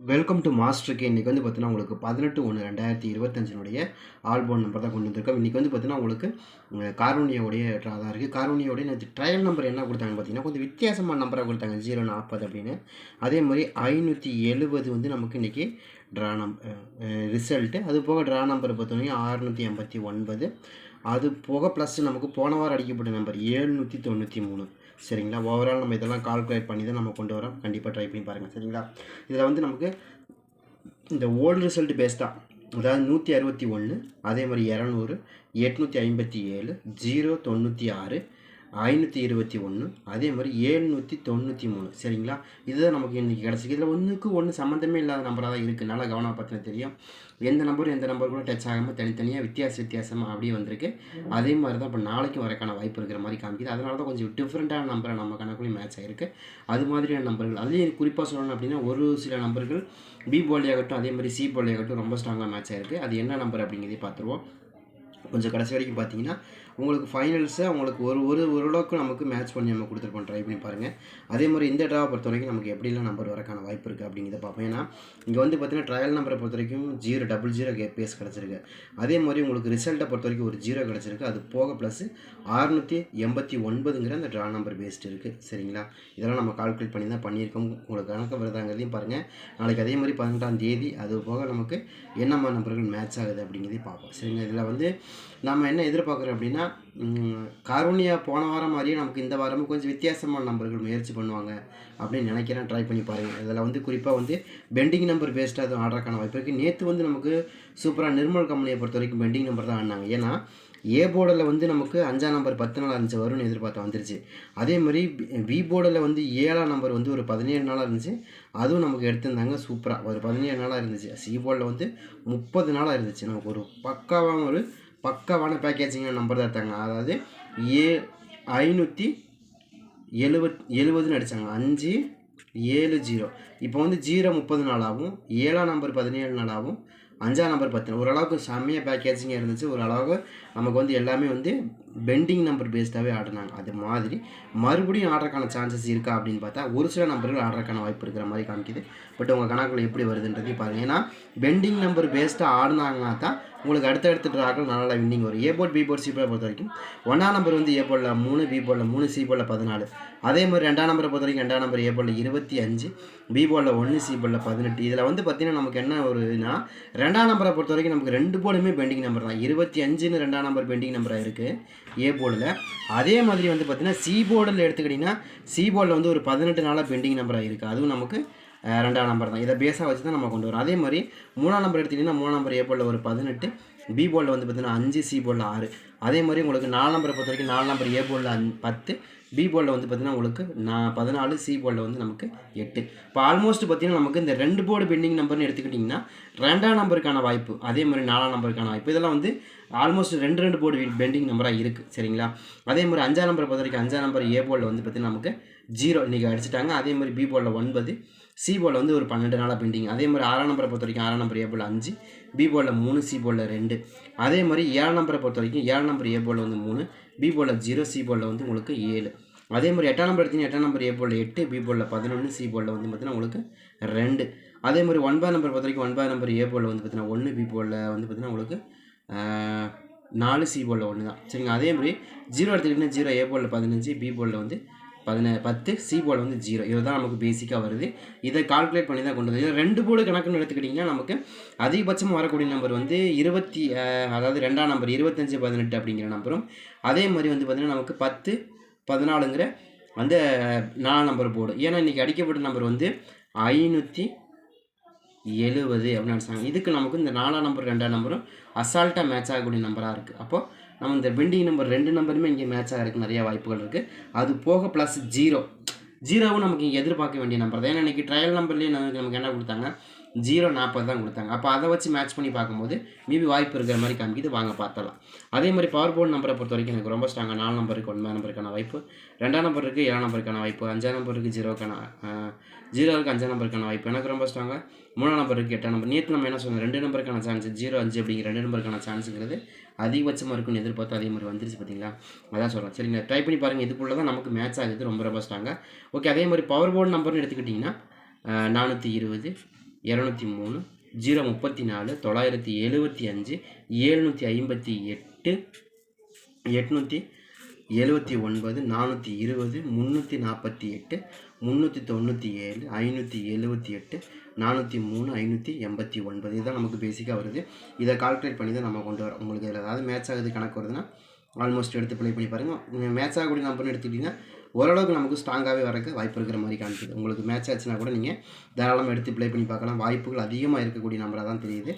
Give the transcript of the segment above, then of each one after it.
Welcome to மாஸ்டருக்கு இன்றைக்கி வந்து பார்த்தீங்கன்னா உங்களுக்கு பதினெட்டு ஒன்று ரெண்டாயிரத்தி இருபத்தஞ்சினுடைய ஆல்போன் நம்பர் தான் கொண்டு வந்திருக்கோம். இன்றைக்கி வந்து பார்த்தீங்கன்னா உங்களுக்கு உங்க தான் இருக்குது காரூனியோடைய நேற்று ட்ரையல் நம்பர் என்ன கொடுத்தாங்கன்னு பார்த்தீங்கன்னா கொஞ்சம் வித்தியாசமான நம்பராக கொடுத்தாங்க. ஜீரோ நாற்பது அப்படின்னு. அதே மாதிரி ஐநூற்றி எழுபது வந்து நமக்கு இன்றைக்கி ட்ரா நம்பர் ரிசல்ட்டு அது போக ட்ரா நம்பர் பார்த்தோன்னா அறுநூற்றி எண்பத்தி ஒன்பது. அது போக ப்ளஸ் நமக்கு போன வாரம் அடிக்கப்பட்ட நம்பர் ஏழ்நூற்றி தொண்ணூற்றி மூணு. சரிங்களா? ஓவரால் நம்ம இதெல்லாம் கால்குலேட் பண்ணி தான் நம்ம கொண்டு வரோம். கண்டிப்பாக ட்ரை பண்ணி பாருங்கள் சரிங்களா? இதில் வந்து நமக்கு இந்த ஓல்டு ரிசல்ட் பேஸ்டாக அதாவது நூற்றி அறுபத்தி ஒன்று அதே மாதிரி இரநூறு எட்நூற்றி ஐம்பத்தி ஏழு ஜீரோ தொண்ணூற்றி ஆறு ஐநூற்றி இருபத்தி ஒன்று அதே மாதிரி ஏழ்நூற்றி தொண்ணூற்றி மூணு. சரிங்களா? இதுதான் நமக்கு இன்றைக்கி கிடச்சிக்கு இதில் ஒன்றுக்கு ஒன்று சம்மந்தமே இல்லாத நம்பராக தான் இருக்குது நல்லா கவனம் பார்த்தீங்கன்னா தெரியும்? எந்த நம்பரும் எந்த நம்பர் கூட டச் ஆகாமல் தனித்தனியாக வித்தியாச வித்தியாசமாக அப்படியே வந்திருக்கு. அதே மாதிரி தான் இப்போ நாளைக்கு வரக்கான வாய்ப்பு இருக்கிற மாதிரி காமிக்குது. அதனால தான் கொஞ்சம் டிஃப்ரெண்ட்டான நம்பரை நம்ம கணக்குலையும் மேட்ச் ஆகிருக்கு அது மாதிரியான நம்பர்கள். அதுலேயும் குறிப்பாக சொல்லணும் அப்படின்னா ஒரு சில நம்பர்கள் பி போலியாகட்டும் அதே மாதிரி சி போலியாகட்டும் ரொம்ப ஸ்ட்ராங்காக மேட்ச் ஆகிருக்கு அது என்ன நம்பர் அப்படிங்கிறதே பார்த்துருவோம். கொஞ்சம் கடைசி வரைக்கும் பார்த்தீங்கன்னா உங்களுக்கு ஃபைனல்ஸை உங்களுக்கு ஒரு ஒரு ஓரளவுக்கு நமக்கு மேட்ச் பண்ணி நம்ம கொடுத்துருப்போம் ட்ரை பண்ணி பாருங்கள் அதே மாதிரி இந்த ட்ராவை பொறுத்த வரைக்கும் நமக்கு எப்படிலாம் நம்பர் வரக்கான வாய்ப்பு இருக்குது அப்படிங்கிறத பார்ப்போம். ஏன்னா இங்கே வந்து பார்த்தீங்கன்னா ட்ரையல் நம்பரை பொறுத்த வரைக்கும் ஜீரோ டபுள் ஜீரோ பேஸ் கிடச்சிருக்கு. அதே மாதிரி உங்களுக்கு ரிசல்ட்டை பொறுத்த வரைக்கும் ஒரு ஜீரோ கிடச்சிருக்கு. அது போக ப்ளஸ் அறுநூற்றி எண்பத்தி ஒன்பதுங்கிற அந்த ட்ரா நம்பர் பேஸ்ட் இருக்குது சரிங்களா? இதெல்லாம் நம்ம கால்குலேட் பண்ணி தான் பண்ணியிருக்கோம். உங்களுக்கு கணக்கு வருதாங்கிறதையும் பாருங்கள் நாளைக்கு அதே மாதிரி பதினெட்டாம் தேதி அது போக நமக்கு என்னம்மா நம்பர்கள் மேட்ச் ஆகுது அப்படிங்கிறதையும் பார்ப்போம். சரிங்க இதில் வந்து நம்ம என்ன எதிர்பார்க்குறோம் அப்படின்னா ம், போன வாரம் மாதிரியே நமக்கு இந்த வாரமும் கொஞ்சம் வித்தியாசமான நம்பர்கள் முயற்சி பண்ணுவாங்க அப்படின்னு நினைக்கிறேன். ட்ரை பண்ணி பாருங்கள் இதில் வந்து குறிப்பாக வந்து பெண்டிங் நம்பர் பேஸ்டாக அதுவும் ஆர்டருக்கான வாய்ப்பு இருக்குது நேற்று வந்து நமக்கு சூப்பராக நிர்மல் கம்பெனியை பொறுத்த வரைக்கும் பெண்டிங் நம்பர் தான் ஆடினாங்க ஏன்னா ஏ போர்டில் வந்து நமக்கு அஞ்சாம் நம்பர் பத்து நாள் இருந்துச்சு. வரும்னு எதிர்பார்த்து வந்துருச்சு. அதே மாதிரி பி போர்டில் வந்து ஏழாம் நம்பர் வந்து ஒரு பதினேழு நாளாக இருந்துச்சு. அதுவும் நமக்கு எடுத்திருந்தாங்க சூப்பராக ஒரு பதினேழு நாளாக இருந்துச்சு. சி போர்டில் வந்து முப்பது நாளாக இருந்துச்சு. நமக்கு ஒரு பக்காவான ஒரு பக்காவான பேக்கேஜிங்கான நம்பர் தான் எடுத்தாங்க. அதாவது ஏ ஐநூற்றி எழுபத் எழுபதுன்னு அடித்தாங்க அஞ்சு ஏழு ஜீரோ. இப்போ வந்து ஜீரோ முப்பது நாளாகவும் ஏழாம் நம்பர் பதினேழு நாளாகவும் அஞ்சாம் நம்பர் பத்து. ஓரளவுக்கு செம்மையாக பேக்கேஜிங்காக இருந்துச்சு. ஓரளவுக்கு நமக்கு வந்து எல்லாமே வந்து பெண்டிங் நம்பர் பேஸ்டாகவே ஆடினாங்க. அது மாதிரி மறுபடியும் ஆடுறதுக்கான சான்சஸ் இருக்கா அப்படின்னு பார்த்தா ஒரு சில நம்பர்கள் ஆடுறதுக்கான வாய்ப்பு இருக்கிற மாதிரி காமிக்குது. பட் உங்கள் கணக்கில் எப்படி வருதுன்றது பாருங்கள் ஏன்னா பெண்டிங் நம்பர் பேஸ்டாக ஆடினாங்கன்னா தான் உங்களுக்கு அடுத்தடுத்த ட்ராக்கில் நல்லா வின்னிங் வரும். A board B board C board பொறுத்த வரைக்கும் ஒன்றாம் நம்பர் வந்து ஏ போர்டில் மூணு பி போர்டில் மூணு சி போர்டில் பதினாலு. அதே மாதிரி ரெண்டாம் நம்பரை பொறுத்த வரைக்கும் ரெண்டாம் நம்பர் ஏ போர்டில் இருபத்தி அஞ்சு பி போர்டில் ஒன்று சி போர்டில் பதினெட்டு. இதில் வந்து பார்த்தீங்கன்னா நமக்கு என்ன ஒருனா ரெண்டாம் நம்பரை பொறுத்த வரைக்கும் நமக்கு ரெண்டு போர்டுமே பெண்டிங் நம்பர் தான். இருபத்தி அஞ்சுன்னு ரெண்டாம் நம்பர் பெண்டிங் நம்பராக இருக்குது ஏ போர்டில் அதே மாதிரி வந்து பார்த்தீங்கன்னா சி போர்டில் எடுத்துக்கிட்டிங்கன்னா சி போர்டில் வந்து ஒரு பதினெட்டு நாளாக பெண்டிங் நம்பராக இருக்குது அதுவும் நமக்கு ரெண்டாம் நம்பர் தான். இதை பேஸாக வச்சு தான் நம்ம கொண்டு வரோம். அதே மாதிரி மூணாம் நம்பர் எடுத்திங்கன்னா மூணாம் நம்பர் ஏ போர்டில் ஒரு பதினெட்டு பி போலில் வந்து பார்த்திங்கன்னா அஞ்சு சி போலில் ஆறு. அதே மாதிரி உங்களுக்கு நாலு நம்பரை பொறுத்த வரைக்கும் நாலு நம்பர் ஏ போலில் அஞ் பத்து பி போலில் வந்து பார்த்திங்கன்னா உங்களுக்கு நான் பதினாலு சி போலில் வந்து நமக்கு எட்டு. இப்போ ஆல்மோஸ்ட் பார்த்தீங்கன்னா நமக்கு இந்த ரெண்டு போர்டு பெண்டிங் நம்பர்னு எடுத்துக்கிட்டிங்கன்னா ரெண்டாம் நம்பருக்கான வாய்ப்பு அதே மாதிரி நாலாம் நம்பருக்கான வாய்ப்பு. இதெல்லாம் வந்து ஆல்மோஸ்ட் ரெண்டு ரெண்டு போர்டு பெண்டிங் நம்பராக இருக்குது சரிங்களா? அதே மாதிரி அஞ்சாம் நம்பரை பொறுத்த வரைக்கும் அஞ்சாம் நம்பர் ஏ போலில் வந்து பார்த்தீங்கன்னா நமக்கு ஜீரோ இன்றைக்கி அடிச்சிட்டாங்க. அதே மாதிரி பி போலில் ஒன்பது சி போலில் வந்து ஒரு பன்னெண்டு நாளாக பெண்டிங் அதே மாதிரி ஆறாம் நம்பரை பொறுத்த வரைக்கும் ஆறாம் நம்பர் ஏ அஞ்சு பி போலில் மூணு சி போலில் ரெண்டு அதே மாதிரி ஏழாம் நம்பரை பொறுத்த வரைக்கும் ஏழாம் நம்பர் ஏ வந்து மூணு பி போலில் ஜீரோ சி போலில் வந்து உங்களுக்கு ஏழு அதே மாதிரி எட்டாம் நம்பர் எடுத்தீங்கன்னா எட்டாம் நம்பர் ஏ போர்டில் எட்டு பி போலில் பதினொன்று சி போலில் வந்து பார்த்தீங்கன்னா உங்களுக்கு ரெண்டு அதே மாதிரி ஒன்பது நம்பர் பொறுத்த வரைக்கும் ஒன்பது நம்பர் ஏ போலில் வந்து பார்த்தீங்கன்னா ஒன்று பி போலில் வந்து பார்த்தீங்கன்னா உங்களுக்கு நாலு சி போலில் ஒன்று தான் சரிங்க அதே மாதிரி ஜீரோ எடுத்துக்கிட்டிங்கன்னா ஜீரோ ஏ போலில் பதினஞ்சு பி போலில் வந்து பதின பத்து சி போர்டில் வந்து ஜீரோ இதுதான் நமக்கு பேசிக்காக வருது. இதை கால்குலேட் பண்ணி தான் கொண்டு வந்து ரெண்டு போர்டு கணக்குன்னு எடுத்துக்கிட்டிங்கன்னா நமக்கு அதிகபட்சமாக வரக்கூடிய நம்பர் வந்து இருபத்தி அதாவது ரெண்டாம் நம்பர் இருபத்தஞ்சி பதினெட்டு அப்படிங்கிற நம்பரும் அதே மாதிரி வந்து பார்த்திங்கன்னா நமக்கு பத்து பதினாலுங்கிற அந்த நாலாம் நம்பர் போர்டு ஏன்னா இன்றைக்கி அடிக்கப்பட்ட நம்பர் வந்து ஐநூற்றி எழுபது அப்படின்னு நினச்சாங்க. இதுக்கு நமக்கு இந்த நாலாம் நம்பர் ரெண்டாம் நம்பரும் அசால்ட்டாக மேட்ச் ஆகக்கூடிய நம்பராக இருக்குது அப்போது நம்ம இந்த பெண்டிங் நம்பர் ரெண்டு நம்பருமே இங்கே மேட்ச் ஆகிறதுக்கு நிறைய வாய்ப்புகள் இருக்குது அது போக ப்ளஸ் ஜீரோ ஜீரோவும் நமக்கு இங்கே எதிர்பார்க்க வேண்டிய நம்பர் தான். ஏன்னா இன்றைக்கி ட்ரையல் நம்பர்லேயே நமக்கு நமக்கு என்ன கொடுத்தாங்க? ஜீரோ நாற்பது தான் கொடுத்தாங்க. அப்போ அதை வச்சு மேட்ச் பண்ணி பார்க்கும்போது மேபி வாய்ப்பு இருக்கிற மாதிரி காமிக்குது. வாங்க பார்த்தலாம் அதே மாதிரி பவர் போர்டு நம்பரை பொறுத்த வரைக்கும் எனக்கு ரொம்ப ஸ்ட்ராங்காக நாலு நம்பருக்கு ஒன்பது நம்பருக்கான வாய்ப்பு. ரெண்டாம் நம்பர் இருக்குது ஏழாம் நம்பருக்கான வாய்ப்பு. அஞ்சாம் நம்பருக்கு ஜீரோக்கான ஜீரோவுக்கு அஞ்சாம் நம்பருக்கான வாய்ப்பு. எனக்கு ரொம்ப ஸ்ட்ராங்காக மூணாம் நம்பருக்கு எட்டாம் நம்பர் நேற்று நம்ம என்ன சொன்னோம்? ரெண்டு நம்பருக்கான சான்ஸ் ஜீரோ அஞ்சு அப்படிங்கிற ரெண்டு நம்பருக்கான சான்ஸுங்கிறது அதிகபட்சமாக இருக்கும்னு எதிர்பார்த்து அதே மாதிரி வந்துருச்சு பார்த்தீங்களா அதான் சொல்கிறேன் சரிங்க ட்ரை பண்ணி பாருங்கள் இதுக்குள்ளே தான் நமக்கு மேட்ச் ஆகுது. ரொம்ப ரொம்ப ஸ்ட்ராங்க ஓகே அதே மாதிரி பவர் போர்டு நம்பர்னு எடுத்துக்கிட்டிங்கன்னா நானூற்றி இருபது இரநூத்தி மூணு ஜீரோ முப்பத்தி நாலு தொள்ளாயிரத்தி எழுபத்தி அஞ்சு ஏழ்நூற்றி ஐம்பத்தி எட்டு எட்நூற்றி எழுபத்தி ஒன்பது நானூற்றி இருபது முந்நூற்றி நாற்பத்தி எட்டு முந்நூற்றி தொண்ணூற்றி ஏழு ஐநூற்றி எழுபத்தி எட்டு நானூற்றி மூணு ஐநூற்றி எண்பத்தி ஒன்பது. இதுதான் நமக்கு பேசிக்காக வருது. இதை கால்குலேட் பண்ணி தான் நம்ம கொண்டு வரோம் உங்களுக்கு இதில் ஏதாவது மேட்ச் ஆகுது கணக்கு வருதுன்னா ஆல்மோஸ்ட் எடுத்து ப்ளே பண்ணி பாருங்கள் மேட்ச் ஆகக்கூடிய நம்பர்னு எடுத்துக்கிட்டிங்கன்னா ஓரளவுக்கு நமக்கு ஸ்ட்ராங்காகவே வரக்கு வாய்ப்பு இருக்கிற மாதிரி காமிக்குது. உங்களுக்கு மேட்ச் ஆச்சுன்னா கூட நீங்கள் தாராளமாக எடுத்து ப்ளே பண்ணி பார்க்கலாம். வாய்ப்புகள் அதிகமாக இருக்கக்கூடிய நம்பராக தான் தெரியுது.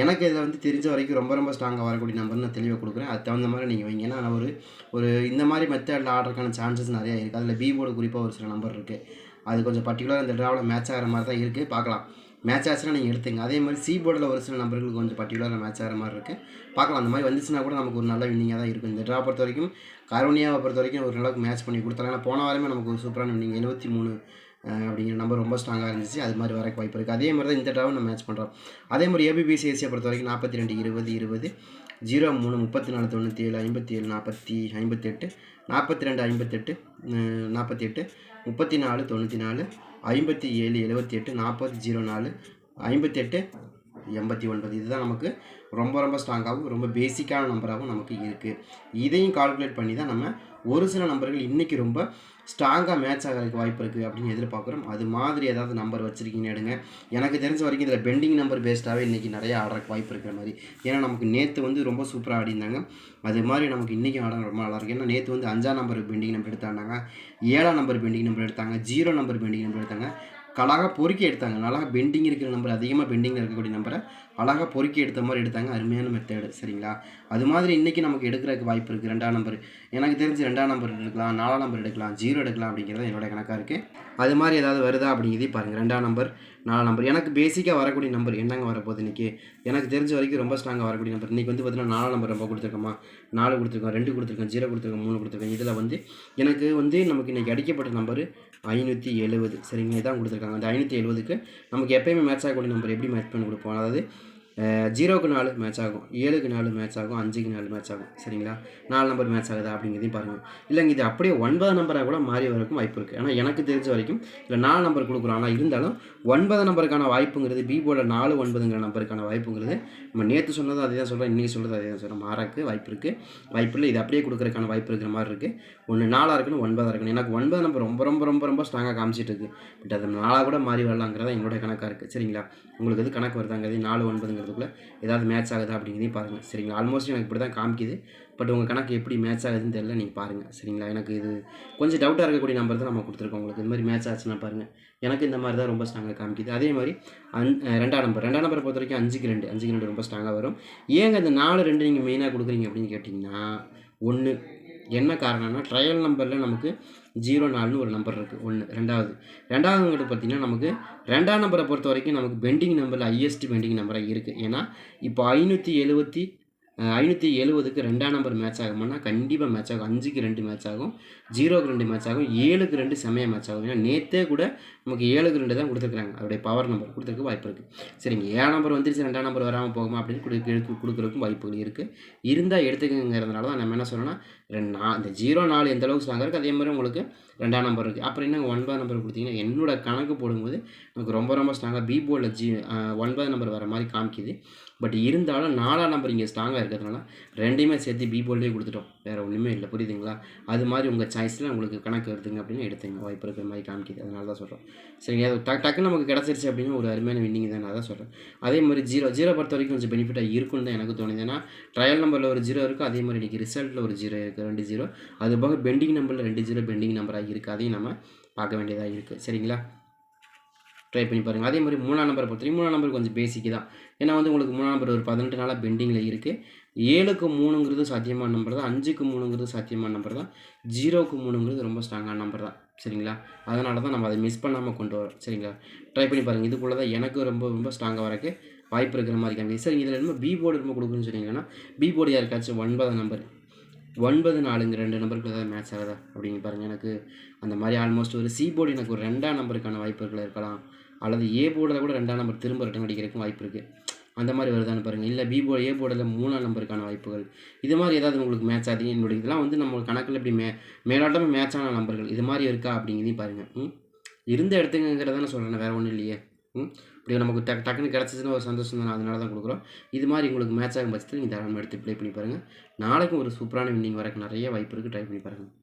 எனக்கு இதை வந்து தெரிஞ்ச வரைக்கும் ரொம்ப ரொம்ப ஸ்ட்ராங்காக வரக்கூடிய நம்பர் நான் தெளிவாக கொடுக்குறேன். அது தகுந்த மாதிரி நீங்கள் வைங்க. ஏன்னா நான் ஒரு ஒரு இந்த மாதிரி மெத்தடில் ஆர்டருக்கான சான்சஸ் நிறையா இருக்குது அதில் பி போர்டு குறிப்பாக ஒரு சில நம்பர் இருக்குது அது கொஞ்சம் பர்டிகுலராக அந்த ட்ராவில் மேட்ச் ஆகிற மாதிரி தான் இருக்குது பார்க்கலாம். மேட்ச் ஆச்சுன்னா நீங்கள் எடுத்துங்க. அதே மாதிரி சி போர்டில் ஒரு சில நம்பர்களுக்கு கொஞ்சம் பர்டிகுலராக மேட்ச் ஆகிற மாதிரி இருக்குது பார்க்கலாம். அந்த மாதிரி வந்துச்சுன்னா கூட நமக்கு ஒரு நல்ல வின்னிங்காக தான் இருக்கும். இந்த ட்ரா பொறுத்த வரைக்கும் கரோனியாவை பொறுத்த வரைக்கும் ஒரு அளவுக்கு மேட்ச் பண்ணி கொடுத்தாங்க ஏன்னா போன வாரமே நமக்கு ஒரு சூப்பரான வின்னிங் எழுபத்தி மூணு அப்படிங்கிற நம்பர் ரொம்ப ஸ்ட்ராங்காக இருந்துச்சு. அது மாதிரி வரக்கு வாய்ப்பு இருக்குது அதே மாதிரி தான் இந்த ட்ராவும் நம்ம மேட்ச் பண்ணுறோம் அதே மாதிரி ஏபிபிசி ஏசியை பொறுத்த வரைக்கும் நாற்பத்தி ரெண்டு இருபது இருபது ஜீரோ மூணு முப்பத்தி நாலு தொண்ணூற்றி ஏழு ஐம்பத்தி ஏழு நாற்பத்தி ஐம்பத்தெட்டு நாற்பத்தி ரெண்டு ஐம்பத்தெட்டு நாற்பத்தி எட்டு முப்பத்தி நாலு தொண்ணூற்றி நாலு ஐம்பத்தி ஏழு எழுபத்தி எட்டு நாற்பது ஜீரோ நாலு ஐம்பத்தெட்டு எண்பத்தி ஒன்பது. இதுதான் நமக்கு ரொம்ப ரொம்ப ஸ்ட்ராங்காகவும் ரொம்ப பேசிக்கான நம்பராகவும் நமக்கு இருக்குது இதையும் கால்குலேட் பண்ணி தான் நம்ம ஒரு சில நம்பர்கள் இன்றைக்கி ரொம்ப ஸ்ட்ராங்காக மேட்ச் ஆகிறதுக்கு வாய்ப்பு இருக்குது அப்படின்னு எதிர்பார்க்குறோம். அது மாதிரி ஏதாவது நம்பர் வச்சுருக்கீங்க எடுங்க. எனக்கு தெரிஞ்ச வரைக்கும் இதில் பெண்டிங் நம்பர் பேஸ்டாகவே இன்றைக்கி நிறைய ஆடுறதுக்கு வாய்ப்பு இருக்கிற மாதிரி. ஏன்னா நமக்கு நேற்று வந்து ரொம்ப சூப்பராக ஆடிருந்தாங்க அது மாதிரி நமக்கு இன்றைக்கி ஆட ரொம்ப நல்லாயிருக்கு ஏன்னா நேற்று வந்து அஞ்சாம் நம்பர் பெண்டிங் நம்பர் எடுத்தாங்க. ஏழாம் நம்பர் பெண்டிங் நம்பர் எடுத்தாங்க. ஜீரோ நம்பர் பெண்டிங் நம்பர் எடுத்தாங்க. அழகாக பொறுக்கி எடுத்தாங்க. நல்லா பெண்டிங் இருக்கிற நம்பர் அதிகமாக பெண்டிங்கில் இருக்கக்கூடிய நம்பரை அழகாக பொறுக்கி எடுத்த மாதிரி எடுத்தாங்க. அருமையான மெத்தேடு சரிங்களா? அது மாதிரி இன்றைக்கி நமக்கு எடுக்கிறதுக்கு வாய்ப்பு இருக்குது ரெண்டாம் நம்பர் எனக்கு தெரிஞ்சு ரெண்டாம் நம்பர் எடுக்கலாம் நாலாம் நம்பர் எடுக்கலாம் ஜீரோ எடுக்கலாம் அப்படிங்கிறது என்னோடய கணக்காக இருக்குது அது மாதிரி ஏதாவது வருதா அப்படிங்கிறதையும் பாருங்கள் ரெண்டாம் நம்பர் நாலாம் நம்பர் எனக்கு பேசிக்காக வரக்கூடிய நம்பர் என்னங்க வரப்போகுது இன்றைக்கி எனக்கு தெரிஞ்ச வரைக்கும் ரொம்ப ஸ்ட்ராங்காக வரக்கூடிய நம்பர் இன்றைக்கி வந்து பார்த்தீங்கன்னா நாலாம் நம்பர் ரொம்ப கொடுத்துருக்கோமா? நாலு கொடுத்துருக்கோம் ரெண்டு கொடுத்துருக்கோம் ஜீரோ கொடுத்துருக்கோம் மூணு கொடுத்துருக்கோம். இதில் வந்து எனக்கு வந்து நமக்கு இன்றைக்கி அடிக்கப்பட்ட நம்பர் ஐநூற்றி எழுபது சரிங்க இதான் கொடுத்துருக்காங்க. அந்த ஐநூற்றி எழுபதுக்கு நமக்கு எப்பயுமே மேட்ச் ஆகக்கூடிய நம்பர் எப்படி மேட்ச் பண்ணி கொடுப்போம்? அதாவது ஜீரோக்கு நாலு மேட்ச் ஆகும். ஏழுக்கு நாலு மேட்ச் ஆகும். அஞ்சுக்கு நாலு மேட்ச் ஆகும். சரிங்களா? நாலு நம்பர் மேட்ச் ஆகுதா அப்படிங்கிறதையும் பாருங்கள் இல்லைங்க இது அப்படியே ஒன்பது நம்பராக கூட மாறி வரக்கும் வாய்ப்பு இருக்குது ஆனால் எனக்கு தெரிஞ்ச வரைக்கும் இல்லை நாலு நம்பர் கொடுக்குறோம். ஆனால் இருந்தாலும் ஒன்பது நம்பருக்கான வாய்ப்புங்கிறது பிபோவில் நாலு ஒன்பதுங்கிற நம்பருக்கான வாய்ப்புங்கிறது நம்ம நேற்று சொன்னதும் அதே தான் சொல்கிறோம் இன்றைக்கி சொல்கிறது அதே தான் சொல்கிறோம் மாறக்கு வாய்ப்பு இருக்குது வாய்ப்பு இல்லை இது அப்படியே கொடுக்குறதுக்கான வாய்ப்பு இருக்கிற மாதிரி இருக்குது ஒன்று நாலாக இருக்கணும் ஒன்பதாக இருக்கணும். எனக்கு ஒன்பது நம்பர் ரொம்ப ரொம்ப ரொம்ப ரொம்ப ஸ்ட்ராங்காக காமிச்சிட்டு இருக்கு. பட் அது நாளாக கூட மாறி வரலாங்கிறதா எங்களுடைய கணக்காக இருக்குது சரிங்களா? உங்களுக்கு எது கணக்கு வருதாங்கிறது நாலு ஒன்பதுங்கிறது ஒன்பதுங்கிறதுக்குள்ள ஏதாவது மேட்ச் ஆகுதா அப்படிங்கிறதையும் பாருங்கள் சரிங்களா? ஆல்மோஸ்ட் எனக்கு இப்படி தான் காமிக்குது. பட் உங்கள் கணக்கு எப்படி மேட்ச் ஆகுதுன்னு தெரியல நீங்கள் பாருங்கள் சரிங்களா? எனக்கு இது கொஞ்சம் டவுட்டாக இருக்கக்கூடிய நம்பர் தான் நம்ம கொடுத்துருக்கோம் உங்களுக்கு. இந்த மாதிரி மேட்ச் ஆச்சுன்னா பாருங்கள் எனக்கு இந்த மாதிரி தான் ரொம்ப ஸ்ட்ராங்காக காமிக்குது. அதே மாதிரி அந் ரெண்டாம் நம்பர் ரெண்டாம் நம்பரை பொறுத்த வரைக்கும் அஞ்சுக்கு ரெண்டு. அஞ்சுக்கு ரெண்டு ரொம்ப ஸ்ட்ராங்காக வரும். ஏங்க இந்த நாலு ரெண்டு நீங்கள் மெயினாக கொடுக்குறீங்க அப்படின்னு கேட்டிங்கன்னா ஒன்று என்ன காரணம்னா ட்ரையல் நம்பரில் நமக்கு ஜீரோ நாலுன்னு ஒரு நம்பர் இருக்குது ஒன்று ரெண்டாவது. ரெண்டாவதுங்கிறது பார்த்தீங்கன்னா நமக்கு ரெண்டாம் நம்பரை பொறுத்த வரைக்கும் நமக்கு பெண்டிங் நம்பரில் ஹையஸ்ட் பெண்டிங் நம்பராக இருக்குது ஏன்னா இப்போ ஐநூற்றி எழுபத்தி ஐநூற்றி எழுபதுக்கு ரெண்டாம் நம்பர் மேட்ச் ஆகும்னா கண்டிப்பாக மேட்ச் ஆகும். அஞ்சுக்கு ரெண்டு மேட்ச் ஆகும். ஜீரோக்கு ரெண்டு மேட்ச் ஆகும் ஏழுக்கு ரெண்டு செமைய மேட்ச் ஆகும். ஏன்னா நேற்றே கூட நமக்கு ஏழுக்கு ரெண்டு தான் கொடுத்துருக்காங்க அதோடைய பவர் நம்பர் கொடுத்துருக்க வாய்ப்பு இருக்குது சரிங்க ஏழாம் நம்பர் வந்துருச்சு ரெண்டாம் நம்பர் வராமல் போகுமா அப்படின்னு கொடுக்க கொடுக்குறதுக்கும் வாய்ப்புகள் இருக்குது இருந்தால் எடுத்துக்கங்கிறதுனால தான் நம்ம என்ன சொல்லணும்னா ரெண்டு நா இந்த ஜீரோ நாலு எந்த அளவுக்கு ஸ்ட்ராங்காக இருக்குது அதே மாதிரி உங்களுக்கு ரெண்டாம் நம்பர் இருக்குது அப்புறம் என்ன ஒன்பது நம்பர் கொடுத்தீங்கன்னா என்னோட கணக்கு போடும்போது நமக்கு ரொம்ப ரொம்ப ஸ்ட்ராங்காக பி போர்டில் ஜி ஒன்பது நம்பர் வர மாதிரி காமிக்குது. பட் இருந்தாலும் நாலாம் நம்பர் இங்கே ஸ்ட்ராங்காக இருக்கிறதுனால ரெண்டையுமே சேர்த்து பி போர்டிலே கொடுத்துட்டோம். வேறு ஒன்றுமே இல்லை. புரியுதுங்களா? அது மாதிரி உங்கள் சைஸில் உங்களுக்கு கணக்கு வருதுங்க அப்படின்னு எடுத்துங்க. வாய்ப்பு இருக்கிற மாதிரி காமிக்குது. அதனால தான் சொல்கிறோம் சரிங்க அது டக் டக்குன்னு நமக்கு கிடச்சிருச்சு அப்படின்னா ஒரு அருமையான வின்னிங் தான். நான் தான் சொல்கிறேன் அதே மாதிரி ஜீரோ ஜீரோ பொறுத்த வரைக்கும் கொஞ்சம் பெனிஃபிட்டாக இருக்கும்னு தான் எனக்கு தோணுது. ஏன்னா ட்ரையல் நம்பரில் ஒரு ஜீரோ இருக்குது அதே மாதிரி இன்றைக்கி ரிசல்ட்டில் ஒரு ஜீரோ இருக்குது ரெண்டு ஜீரோ அது போக பெண்டிங் நம்பரில் ரெண்டு ஜீரோ பெண்டிங் நம்பராக இருக்குது அதையும் நம்ம பார்க்க வேண்டியதாக இருக்குது சரிங்களா? ட்ரை பண்ணி பாருங்கள் அதே மாதிரி மூணாம் நம்பரை பொறுத்த வரைக்கும் மூணாம் நம்பர் கொஞ்சம் பேசிக்கு தான். ஏன்னா வந்து உங்களுக்கு மூணாம் நம்பர் ஒரு பதினெட்டு நாளாக பெண்டிங்கில் இருக்குது ஏழுக்கு மூணுங்கிறது சாத்தியமான நம்பர் தான் அஞ்சுக்கு மூணுங்கிறது சாத்தியமான நம்பர் தான் ஜீரோக்கு மூணுங்கிறது ரொம்ப ஸ்ட்ராங்கான நம்பர் தான். சரிங்களா? அதனால தான் நம்ம அதை மிஸ் பண்ணாமல் கொண்டு வரோம் சரிங்களா? ட்ரை பண்ணி பாருங்கள் இதுக்குள்ளே தான் எனக்கு ரொம்ப ரொம்ப ஸ்ட்ராங்காக வரக்கு வாய்ப்பு இருக்கிற மாதிரி காமிக்குது. சரி இதில் என்ன பி போர்டு ரொம்ப கொடுக்குன்னு சொன்னீங்கன்னா பி போர்டு யாருக்காச்சும் ஒன்பதாம் நம்பர் ஒன்பது நாலுங்க ரெண்டு நம்பருக்கு ஏதாவது மேட்ச் ஆகுதா? அப்படின்னு பாருங்கள் எனக்கு அந்த மாதிரி ஆல்மோஸ்ட் ஒரு சி போர்டு எனக்கு ஒரு ரெண்டாம் நம்பருக்கான வாய்ப்புகள் இருக்கலாம். அல்லது ஏ போர்டில் கூட ரெண்டாம் நம்பர் திரும்ப ரிட்டன் அடிக்கிறதுக்கும் வாய்ப்பு இருக்குது அந்த மாதிரி வருதான்னு பாருங்கள் இல்லை பி போர்டு ஏ போர்டில் மூணாம் நம்பருக்கான வாய்ப்புகள். இது மாதிரி ஏதாவது உங்களுக்கு மேட்ச் ஆகுது? என்னுடைய இதெல்லாம் வந்து நம்ம கணக்கில் இப்படி மே மேலாட்டமாக மேட்ச் ஆன நம்பர்கள். இது மாதிரி இருக்கா அப்படிங்கிறதையும் பாருங்கள் ம்? இருந்த இடத்துங்கிறதான சொல்கிறேன் வேறு ஒன்றும் இல்லையே. ம்? இப்படி நமக்கு டக்கு டக்குன்னு கிடச்சிச்சுன்னா ஒரு சந்தோஷம் தானே. அதனால தான் கொடுக்குறோம். இது மாதிரி உங்களுக்கு மேட்ச் ஆகும் பட்சத்தில் நீங்கள் தாராளமாக எடுத்து ப்ளே பண்ணி பாருங்கள் நாளைக்கும் ஒரு சூப்பரான வின்னிங் வரக்கு நிறைய வாய்ப்பு இருக்குது ட்ரை பண்ணி பாருங்கள்